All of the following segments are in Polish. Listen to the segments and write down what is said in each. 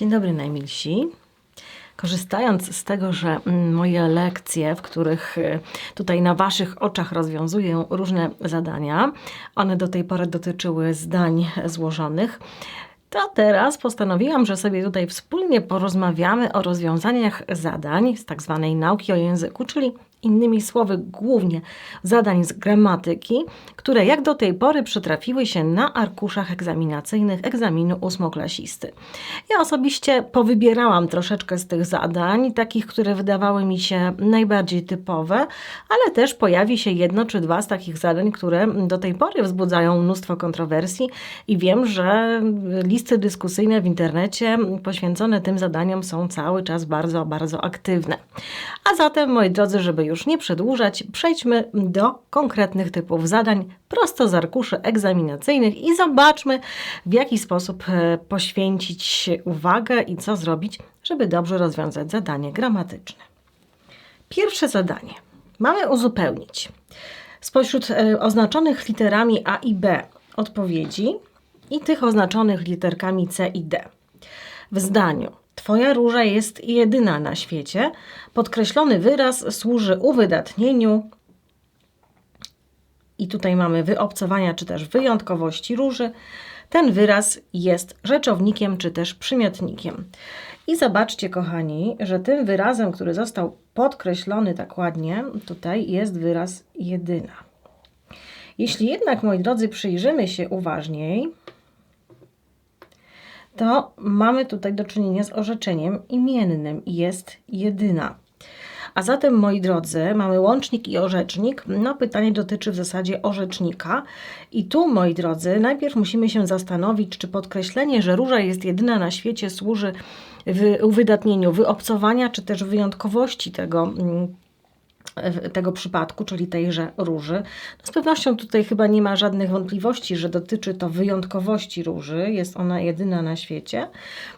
Dzień dobry najmilsi. Korzystając z tego, że mm, moje lekcje, w których y, tutaj na Waszych oczach rozwiązuję różne zadania, one do tej pory dotyczyły zdań złożonych, to teraz postanowiłam, że sobie tutaj wspólnie porozmawiamy o rozwiązaniach zadań z tak zwanej nauki o języku, czyli innymi słowy głównie zadań z gramatyki, które jak do tej pory przytrafiły się na arkuszach egzaminacyjnych egzaminu ósmoklasisty. Ja osobiście powybierałam troszeczkę z tych zadań, takich, które wydawały mi się najbardziej typowe, ale też pojawi się jedno czy dwa z takich zadań, które do tej pory wzbudzają mnóstwo kontrowersji i wiem, że listy dyskusyjne w internecie poświęcone tym zadaniom są cały czas bardzo, bardzo aktywne. A zatem, moi drodzy, żeby już nie przedłużać, przejdźmy do konkretnych typów zadań prosto z arkuszy egzaminacyjnych i zobaczmy, w jaki sposób e, poświęcić uwagę i co zrobić, żeby dobrze rozwiązać zadanie gramatyczne. Pierwsze zadanie. Mamy uzupełnić spośród e, oznaczonych literami A i B odpowiedzi i tych oznaczonych literkami C i D. W zdaniu Twoja róża jest jedyna na świecie. Podkreślony wyraz służy uwydatnieniu i tutaj mamy wyobcowania czy też wyjątkowości róży. Ten wyraz jest rzeczownikiem czy też przymiotnikiem. I zobaczcie, kochani, że tym wyrazem, który został podkreślony tak ładnie, tutaj jest wyraz jedyna. Jeśli jednak, moi drodzy, przyjrzymy się uważniej, to mamy tutaj do czynienia z orzeczeniem imiennym i jest jedyna. A zatem, moi drodzy, mamy łącznik i orzecznik. No, pytanie dotyczy w zasadzie orzecznika. I tu, moi drodzy, najpierw musimy się zastanowić, czy podkreślenie, że róża jest jedyna na świecie, służy w uwydatnieniu wyobcowania, czy też wyjątkowości tego mm, tego przypadku, czyli tejże róży. No z pewnością tutaj chyba nie ma żadnych wątpliwości, że dotyczy to wyjątkowości róży, jest ona jedyna na świecie.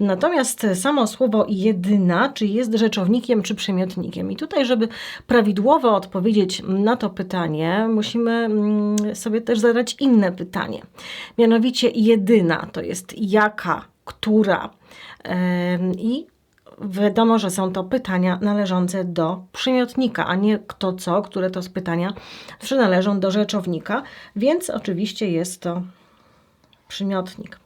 Natomiast samo słowo jedyna, czy jest rzeczownikiem, czy przymiotnikiem. I tutaj, żeby prawidłowo odpowiedzieć na to pytanie, musimy mm, sobie też zadać inne pytanie. Mianowicie jedyna to jest jaka, która. I wiadomo, że są to pytania należące do przymiotnika, a nie kto co, które to z pytania przynależą do rzeczownika, więc oczywiście jest to przymiotnik.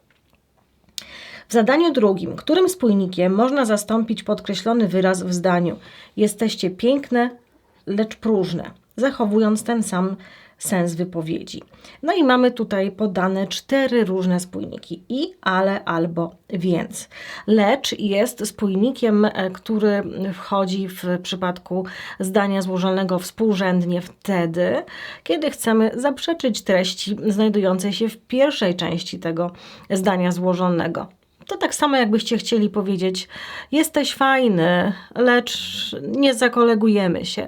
W zadaniu drugim, którym spójnikiem można zastąpić podkreślony wyraz w zdaniu jesteście piękne, lecz próżne, zachowując ten sam sens wypowiedzi. No i mamy tutaj podane cztery różne spójniki i, ale, albo, więc. Lecz jest spójnikiem, e, który wchodzi w przypadku zdania złożonego współrzędnie wtedy, kiedy chcemy zaprzeczyć treści znajdującej się w pierwszej części tego zdania złożonego. To tak samo, jakbyście chcieli powiedzieć: Jesteś fajny, lecz nie zakolegujemy się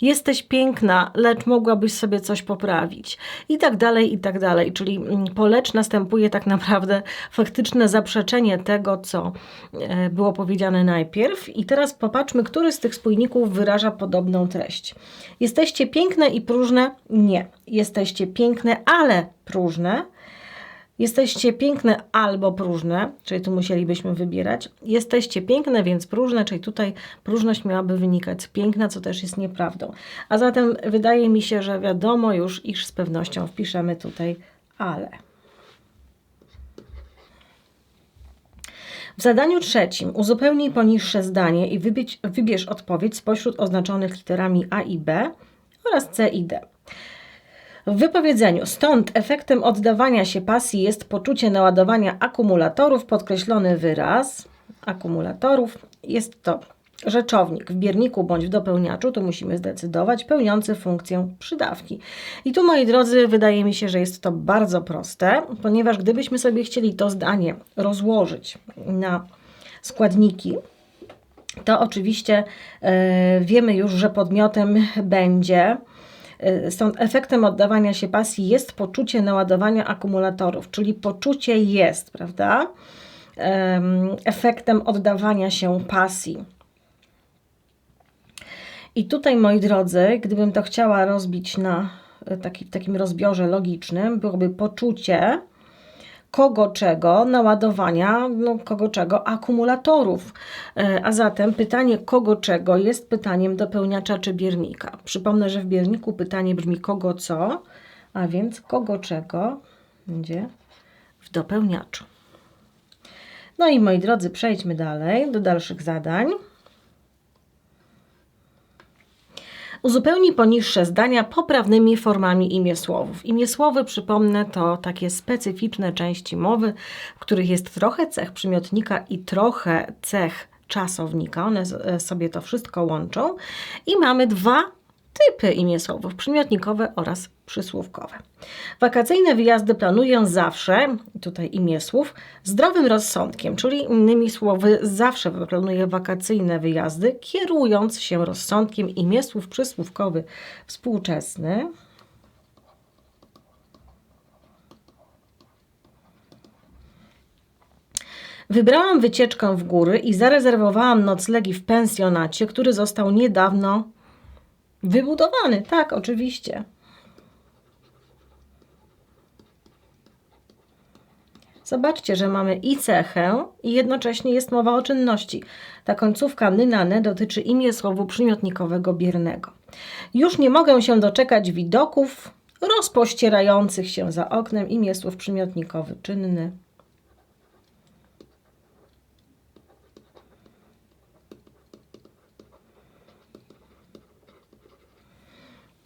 jesteś piękna, lecz mogłabyś sobie coś poprawić. I tak dalej, i tak dalej. Czyli mm, po lecz następuje tak naprawdę faktyczne zaprzeczenie tego, co e, było powiedziane najpierw. I teraz popatrzmy, który z tych spójników wyraża podobną treść. Jesteście piękne i próżne? Nie. Jesteście piękne, ale próżne? Jesteście piękne albo próżne, czyli tu musielibyśmy wybierać. Jesteście piękne, więc próżne, czyli tutaj próżność miałaby wynikać z piękna, co też jest nieprawdą. A zatem wydaje mi się, że wiadomo już, iż z pewnością wpiszemy tutaj ale. W zadaniu trzecim uzupełnij poniższe zdanie i wybierz, wybierz odpowiedź spośród oznaczonych literami A i B oraz C i D. W wypowiedzeniu stąd efektem oddawania się pasji jest poczucie naładowania akumulatorów, podkreślony wyraz akumulatorów. Jest to rzeczownik w bierniku bądź w dopełniaczu, tu musimy zdecydować, pełniący funkcję przydawki. I tu, moi drodzy, wydaje mi się, że jest to bardzo proste, ponieważ gdybyśmy sobie chcieli to zdanie rozłożyć na składniki, to oczywiście yy, wiemy już, że podmiotem będzie stąd efektem oddawania się pasji jest poczucie naładowania akumulatorów, czyli poczucie jest, prawda? Efektem oddawania się pasji. I tutaj, moi drodzy, gdybym to chciała rozbić na taki, w takim rozbiorze logicznym, byłoby poczucie, kogo czego, naładowania no, kogo czego akumulatorów. E, A zatem pytanie kogo czego jest pytaniem dopełniacza czy biernika. Przypomnę, że w bierniku pytanie brzmi kogo co, a więc kogo czego będzie w dopełniaczu. No i moi drodzy, przejdźmy dalej do dalszych zadań. Uzupełnij poniższe zdania poprawnymi formami imiesłowów. Imiesłowy, przypomnę, to takie specyficzne części mowy, w których jest trochę cech przymiotnika i trochę cech czasownika. One e, sobie to wszystko łączą. I mamy dwa typy imiesłowów: przymiotnikowe oraz przysłówkowe. Wakacyjne wyjazdy planuję zawsze, tutaj imiesłów, zdrowym rozsądkiem, czyli innymi słowy, zawsze planuję wakacyjne wyjazdy, kierując się rozsądkiem imiesłów przysłówkowy współczesny. Wybrałam wycieczkę w góry i zarezerwowałam noclegi w pensjonacie, który został niedawno wybudowany. Tak, oczywiście. Zobaczcie, że mamy i cechę, i jednocześnie jest mowa o czynności. Ta końcówka nynane dotyczy imię słowu przymiotnikowego biernego. Już nie mogę się doczekać widoków rozpościerających się za oknem imię słów przymiotnikowy czynny.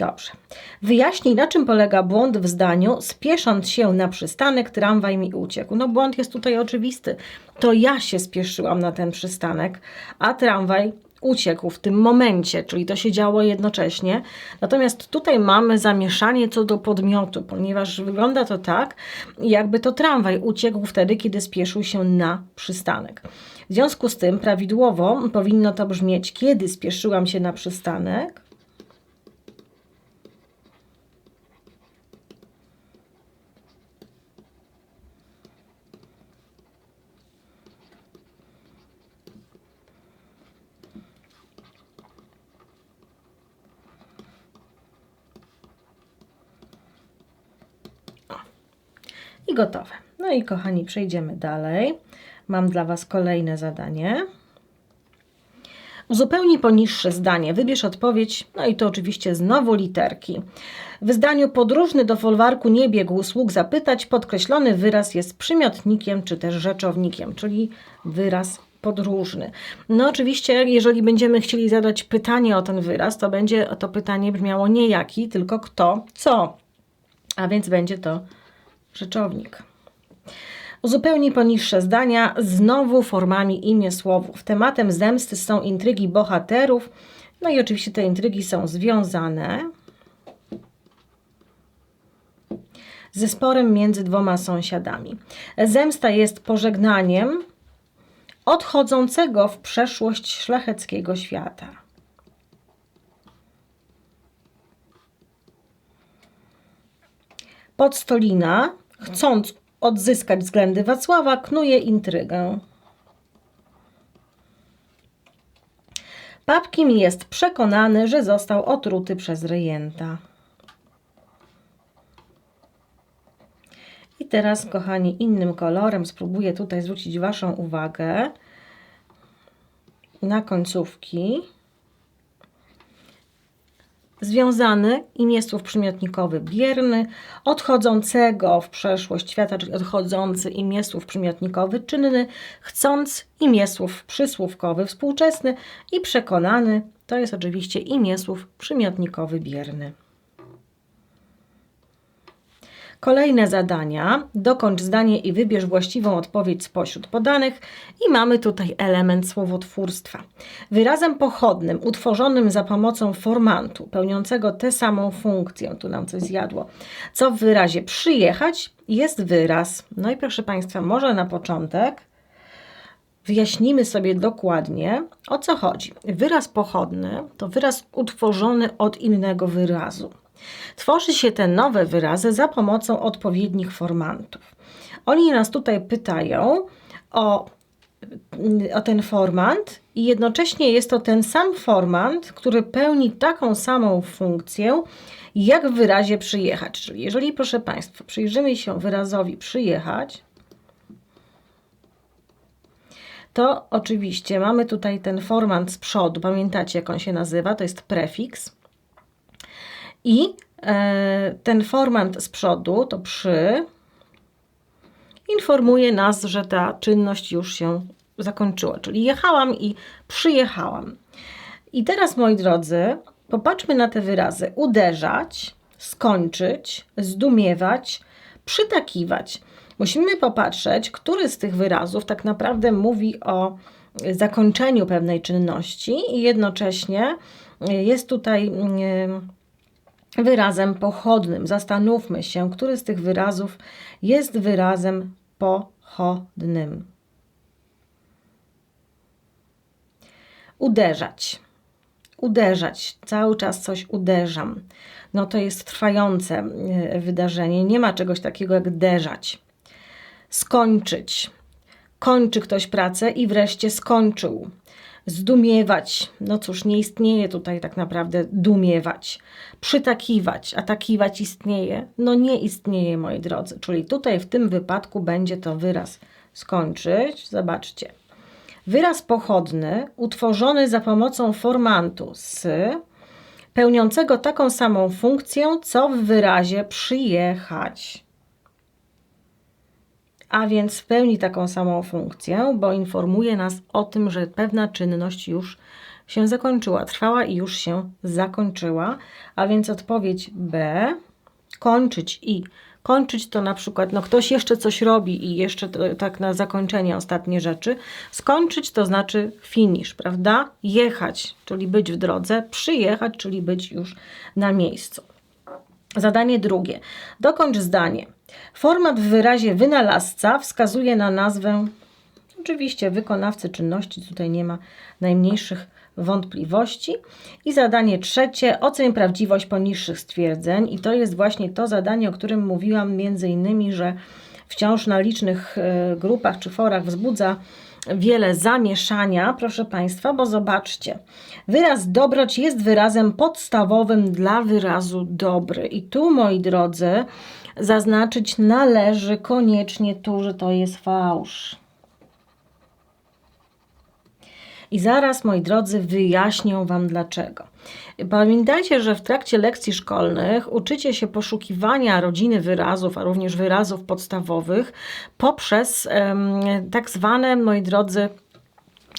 Dobrze. Wyjaśnij, na czym polega błąd w zdaniu, spiesząc się na przystanek, tramwaj mi uciekł. No błąd jest tutaj oczywisty. To ja się spieszyłam na ten przystanek, a tramwaj uciekł w tym momencie, czyli to się działo jednocześnie. Natomiast tutaj mamy zamieszanie co do podmiotu, ponieważ wygląda to tak, jakby to tramwaj uciekł wtedy, kiedy spieszył się na przystanek. W związku z tym prawidłowo powinno to brzmieć, kiedy spieszyłam się na przystanek, Gotowe. No i kochani, przejdziemy dalej. Mam dla Was kolejne zadanie. Uzupełnij poniższe zdanie. Wybierz odpowiedź, no i to oczywiście znowu literki. W zdaniu podróżny do folwarku nie biegł sług zapytać, podkreślony wyraz jest przymiotnikiem czy też rzeczownikiem, czyli wyraz podróżny. No oczywiście, jeżeli będziemy chcieli zadać pytanie o ten wyraz, to będzie to pytanie brzmiało nie jaki, tylko kto, co. A więc będzie to rzeczownik. Uzupełnij poniższe zdania znowu formami imię słowów. Tematem zemsty są intrygi bohaterów. No i oczywiście te intrygi są związane ze sporem między dwoma sąsiadami. Zemsta jest pożegnaniem odchodzącego w przeszłość szlacheckiego świata. Podstolina, chcąc odzyskać względy Wacława, knuje intrygę. Papkim jest przekonany, że został otruty przez rejenta. I teraz, kochani, innym kolorem spróbuję tutaj zwrócić Waszą uwagę na końcówki. Związany imię słów przymiotnikowy bierny, odchodzącego w przeszłość świata, czyli odchodzący imię słów przymiotnikowy czynny, chcąc imię słów przysłówkowy współczesny i przekonany to jest oczywiście imię słów przymiotnikowy bierny. Kolejne zadania. Dokończ zdanie i wybierz właściwą odpowiedź spośród podanych. I mamy tutaj element słowotwórstwa. Wyrazem pochodnym, utworzonym za pomocą formantu, pełniącego tę samą funkcję, tu nam coś zjadło, co w wyrazie przyjechać, jest wyraz. No i proszę Państwa, może na początek wyjaśnimy sobie dokładnie, o co chodzi. Wyraz pochodny to wyraz utworzony od innego wyrazu. Tworzy się te nowe wyrazy za pomocą odpowiednich formantów. Oni nas tutaj pytają o, o ten formant i jednocześnie jest to ten sam formant, który pełni taką samą funkcję jak w wyrazie przyjechać. Czyli jeżeli, proszę Państwa, przyjrzymy się wyrazowi przyjechać, to oczywiście mamy tutaj ten formant z przodu. Pamiętacie, jak on się nazywa? To jest prefiks. I e, ten formant z przodu, to przy, informuje nas, że ta czynność już się zakończyła. Czyli jechałam i przyjechałam. I teraz, moi drodzy, popatrzmy na te wyrazy. Uderzać, skończyć, zdumiewać, przytakiwać. Musimy popatrzeć, który z tych wyrazów tak naprawdę mówi o zakończeniu pewnej czynności i jednocześnie jest tutaj mm, wyrazem pochodnym. Zastanówmy się, który z tych wyrazów jest wyrazem pochodnym. Uderzać. Uderzać. Cały czas coś uderzam. No to jest trwające e, wydarzenie. Nie ma czegoś takiego jak derzać. Skończyć. Kończy ktoś pracę i wreszcie skończył zdumiewać. No cóż, nie istnieje tutaj tak naprawdę dumiewać. Przytakiwać, a takiwać istnieje? No nie istnieje, moi drodzy. Czyli tutaj w tym wypadku będzie to wyraz skończyć. Zobaczcie. Wyraz pochodny utworzony za pomocą formantu z pełniącego taką samą funkcję, co w wyrazie przyjechać a więc pełni taką samą funkcję, bo informuje nas o tym, że pewna czynność już się zakończyła, trwała i już się zakończyła, a więc odpowiedź B, kończyć i kończyć to na przykład, no ktoś jeszcze coś robi i jeszcze to, tak na zakończenie ostatnie rzeczy. Skończyć to znaczy finish, prawda? Jechać, czyli być w drodze, przyjechać, czyli być już na miejscu. Zadanie drugie. Dokończ zdanie. Format w wyrazie wynalazca wskazuje na nazwę, oczywiście wykonawcy czynności, tutaj nie ma najmniejszych wątpliwości. I zadanie trzecie, oceń prawdziwość poniższych stwierdzeń. I to jest właśnie to zadanie, o którym mówiłam, między innymi, że wciąż na licznych e, grupach czy forach wzbudza wiele zamieszania, proszę Państwa, bo zobaczcie, wyraz dobroć jest wyrazem podstawowym dla wyrazu dobry. I tu, moi drodzy, zaznaczyć należy koniecznie tu, że to jest fałsz. I zaraz, moi drodzy, wyjaśnię Wam dlaczego. Pamiętajcie, że w trakcie lekcji szkolnych uczycie się poszukiwania rodziny wyrazów, a również wyrazów podstawowych poprzez um, tak zwane, moi drodzy,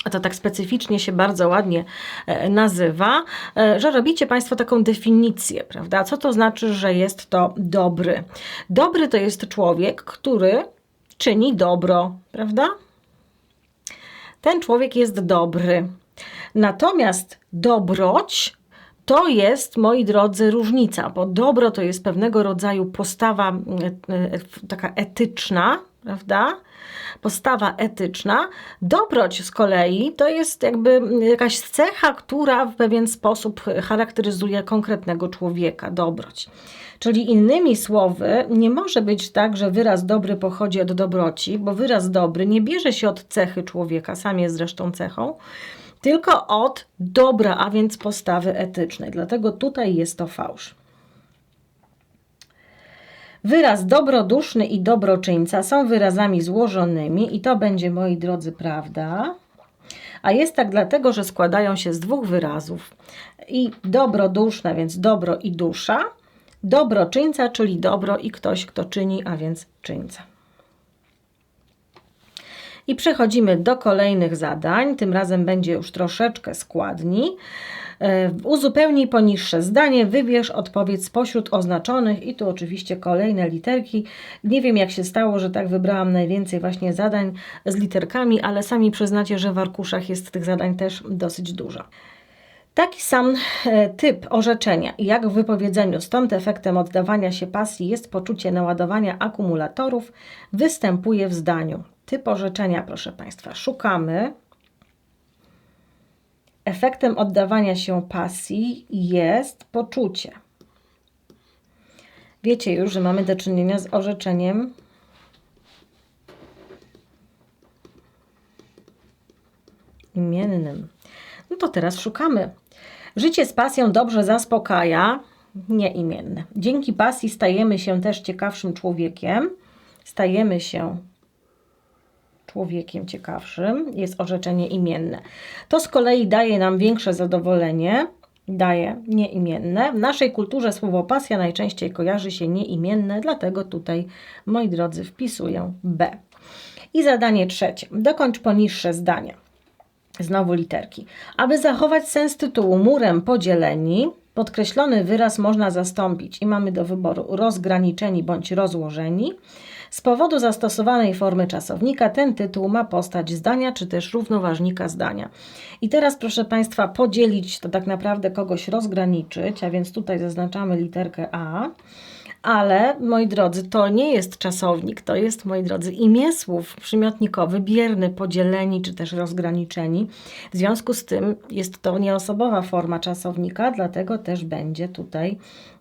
to tak specyficznie się bardzo ładnie e, nazywa, e, że robicie Państwo taką definicję, prawda? Co to znaczy, że jest to dobry? Dobry to jest człowiek, który czyni dobro, prawda? Ten człowiek jest dobry. Natomiast dobroć to jest, moi drodzy, różnica, bo dobro to jest pewnego rodzaju postawa e, taka etyczna, prawda? Postawa etyczna. Dobroć z kolei to jest jakby jakaś cecha, która w pewien sposób charakteryzuje konkretnego człowieka. Dobroć. Czyli innymi słowy, nie może być tak, że wyraz dobry pochodzi od dobroci, bo wyraz dobry nie bierze się od cechy człowieka, sam jest zresztą cechą, tylko od dobra, a więc postawy etycznej. Dlatego tutaj jest to fałsz. Wyraz dobroduszny i dobroczyńca są wyrazami złożonymi i to będzie, moi drodzy, prawda. A jest tak dlatego, że składają się z dwóch wyrazów. I dobroduszna, więc dobro i dusza. Dobroczyńca, czyli dobro i ktoś, kto czyni, a więc czyńca. I przechodzimy do kolejnych zadań. Tym razem będzie już troszeczkę składni. E, uzupełnij poniższe zdanie, wybierz odpowiedź spośród oznaczonych i tu oczywiście kolejne literki. Nie wiem jak się stało, że tak wybrałam najwięcej właśnie zadań z literkami, ale sami przyznacie, że w arkuszach jest tych zadań też dosyć dużo. Taki sam e, typ orzeczenia, jak w wypowiedzeniu, stąd efektem oddawania się pasji jest poczucie naładowania akumulatorów, występuje w zdaniu. Typ orzeczenia, proszę Państwa, szukamy efektem oddawania się pasji jest poczucie. Wiecie już, że mamy do czynienia z orzeczeniem imiennym. No to teraz szukamy. Życie z pasją dobrze zaspokaja, nieimienne. Dzięki pasji stajemy się też ciekawszym człowiekiem, stajemy się człowiekiem ciekawszym, jest orzeczenie imienne. To z kolei daje nam większe zadowolenie, daje nieimienne. W naszej kulturze słowo pasja najczęściej kojarzy się nieimienne, dlatego tutaj, moi drodzy, wpisuję B. I zadanie trzecie. Dokończ poniższe zdania. Znowu literki. Aby zachować sens tytułu murem podzieleni, podkreślony wyraz można zastąpić i mamy do wyboru rozgraniczeni bądź rozłożeni. Z powodu zastosowanej formy czasownika ten tytuł ma postać zdania czy też równoważnika zdania. I teraz proszę Państwa podzielić to tak naprawdę kogoś rozgraniczyć, a więc tutaj zaznaczamy literkę A. Ale, moi drodzy, to nie jest czasownik, to jest, moi drodzy, imię słów przymiotnikowy, bierny, podzieleni czy też rozgraniczeni. W związku z tym jest to nieosobowa forma czasownika, dlatego też będzie tutaj,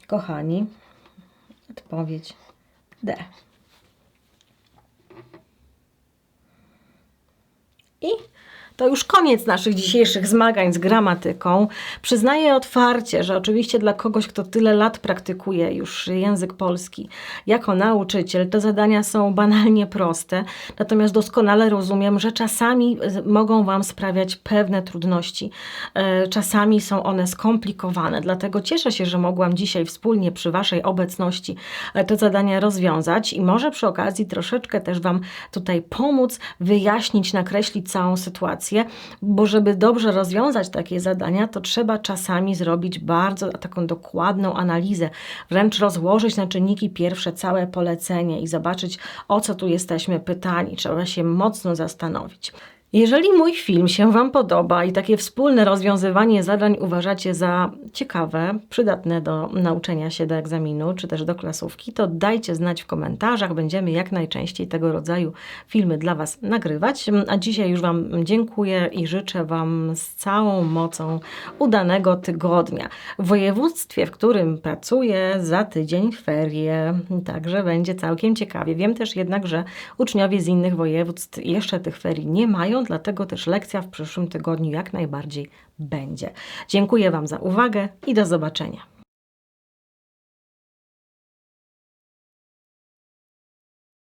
kochani, odpowiedź D. I to już koniec naszych dzisiejszych zmagań z gramatyką. Przyznaję otwarcie, że oczywiście dla kogoś, kto tyle lat praktykuje już język polski jako nauczyciel, te zadania są banalnie proste, natomiast doskonale rozumiem, że czasami mogą Wam sprawiać pewne trudności. E, Czasami są one skomplikowane, dlatego cieszę się, że mogłam dzisiaj wspólnie przy Waszej obecności e, te zadania rozwiązać i może przy okazji troszeczkę też Wam tutaj pomóc, wyjaśnić, nakreślić całą sytuację, bo żeby dobrze rozwiązać takie zadania, to trzeba czasami zrobić bardzo taką dokładną analizę, wręcz rozłożyć na czynniki pierwsze całe polecenie i zobaczyć, o co tu jesteśmy pytani. Trzeba się mocno zastanowić. Jeżeli mój film się Wam podoba i takie wspólne rozwiązywanie zadań uważacie za ciekawe, przydatne do nauczenia się do egzaminu czy też do klasówki, to dajcie znać w komentarzach. Będziemy jak najczęściej tego rodzaju filmy dla Was nagrywać. A dzisiaj już Wam dziękuję i życzę Wam z całą mocą udanego tygodnia. W województwie, w którym pracuję, za tydzień ferie, także będzie całkiem ciekawie. Wiem też jednak, że uczniowie z innych województw jeszcze tych ferii nie mają, dlatego też lekcja w przyszłym tygodniu jak najbardziej będzie. Dziękuję Wam za uwagę i do zobaczenia.